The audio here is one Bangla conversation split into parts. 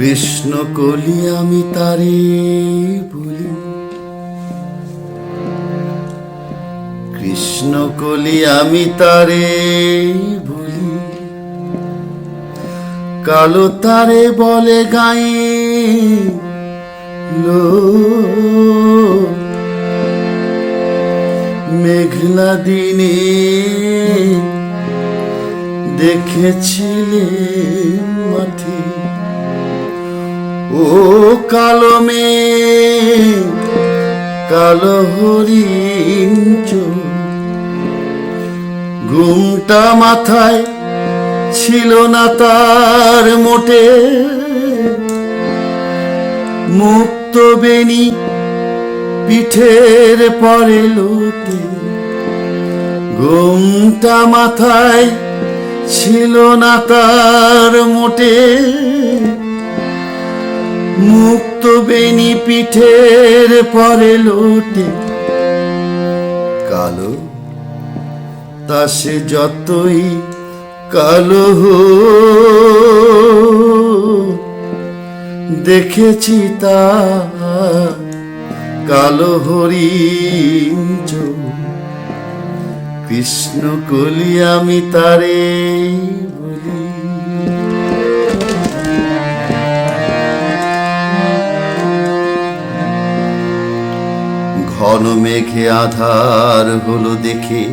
কৃষ্ণ কলি আমি তারে বলি। কৃষ্ণ কলি আমি তারে বলি। কালো তারে বলে গায়ে লো মেঘলা দিনে দেখেছিলে মাঠে ও কালো মেঘ, কালো হরিণ ঘুমটা মাথায় ছিল না তার মোটে। মুক্ত বেনি পিঠের পরে লোটে। ঘুমটা মাথায় ছিল না তার মোটে। মুক্ত বেনি পিঠের পরে লোটে কালো, তা সে যতই কালো দেখেছি তা কালো চোখ। কৃষ্ণ কলি আমি তারে ঘন মেঘে আধার হলো দেখে।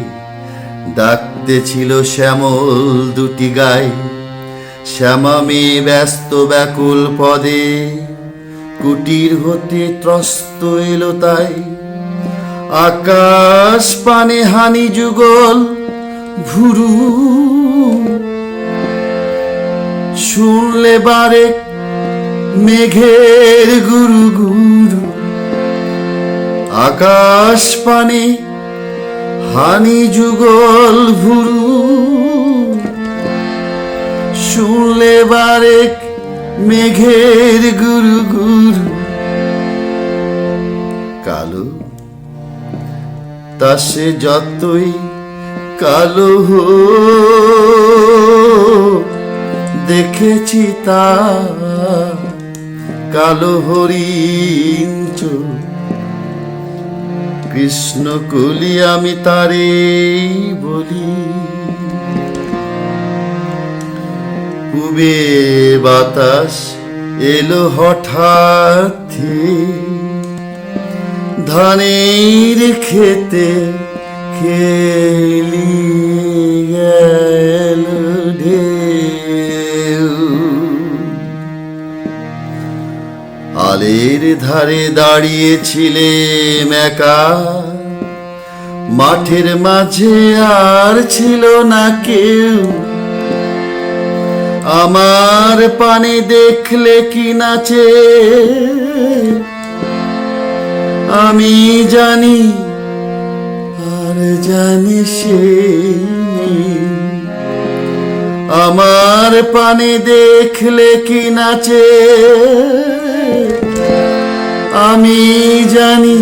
ডাকতে ছিল শ্যামল দুটি গাই। শ্যামা মেয়ে ব্যস্ত ব্যাকুল পদে কুটির হতে ত্রস্ত এলো তাই। আকাশ পানে হানি যুগল ভুরু। শুনলে বারে মেঘের গুরু গুরু। আকাশ পানে হানি যুগল ভুরু। শুনলে বারেক মেঘের গুরু গুরু। কালো, তা সে যতই কালো দেখেছি তা কালো হরিণ চোখ। কৃষ্ণ কলি আমি তারে বলি। পুবে বাতাস এলো হঠাৎ ধানের খেতে খেলি। ধারে দাঁড়িয়েছিলে একা। মাঠের মাঝে আর ছিল না কেউ। আমার পানে দেখলে কি নাচে? আমি জানি, আর জানি সে আমার পানে দেখলে কি নাচে? আমি জানি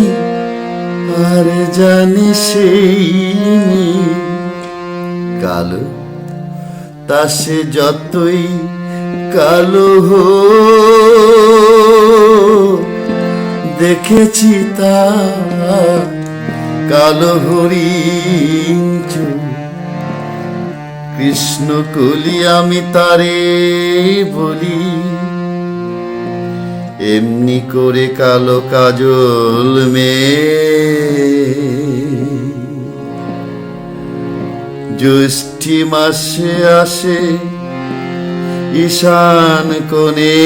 আর জানি সেই। কালো তা সে যতই কালো হোক, দেখেছি তা কালো চোখ। কৃষ্ণ কলি আমি তারে বলি এমনি করে কালো কাজল মে জ্যৈষ্ঠী মাসে আসে ঈশান কোণে।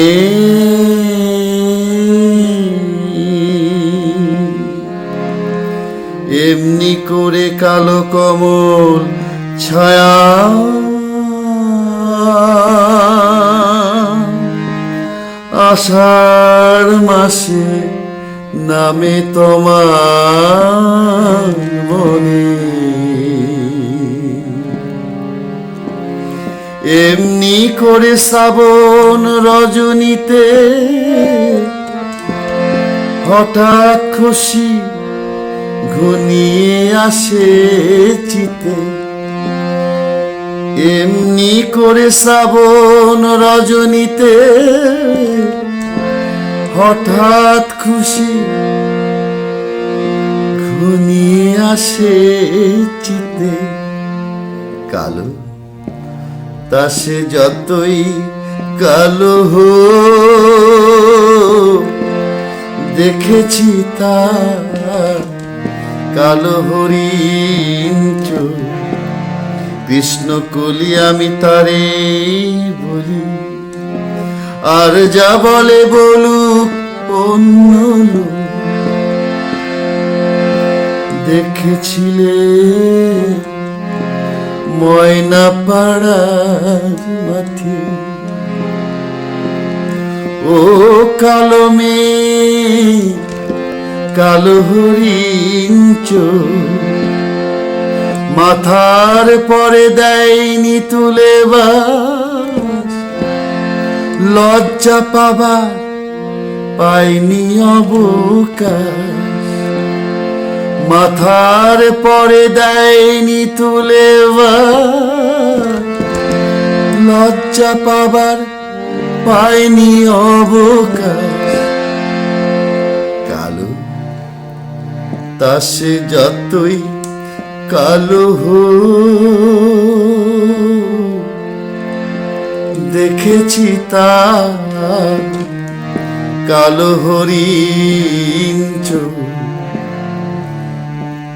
এমনি করে কালো কমল ছায়া। আষাঢ় মাসে নামে তোমার মনে। এমনি করে শ্রাবণ রজনীতে হঠাৎ খুশি ঘনিয়ে আসে চিতে। এমনি করে শ্রাবণ রজনীতে হঠাৎ খুশি ঘনিয়ে আসে চিতে কালো। তা সে যতই কালো হো দেখেছি তা কালো হরিণ চোখ। কৃষ্ণ আমি তারে বলি, আর যা বলে বলুক অন্য। দেখেছিলে ময়না পাড়ার মাঠে, ও কালো মেয়ে, কালো হরিণ চোখ মাথার পরে দেয়নি তুলে লজ্জা পাবা, পাইনি অবকাশ। মাথার পরে দেয়নি তুলে লজ্জা পাবার, পাইনি অবকাশ। কালো, তা সে যতই কালো দেখেছি তা কালো হরিণ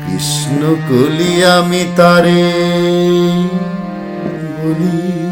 কৃষ্ণ কলি আমি তারে বলি।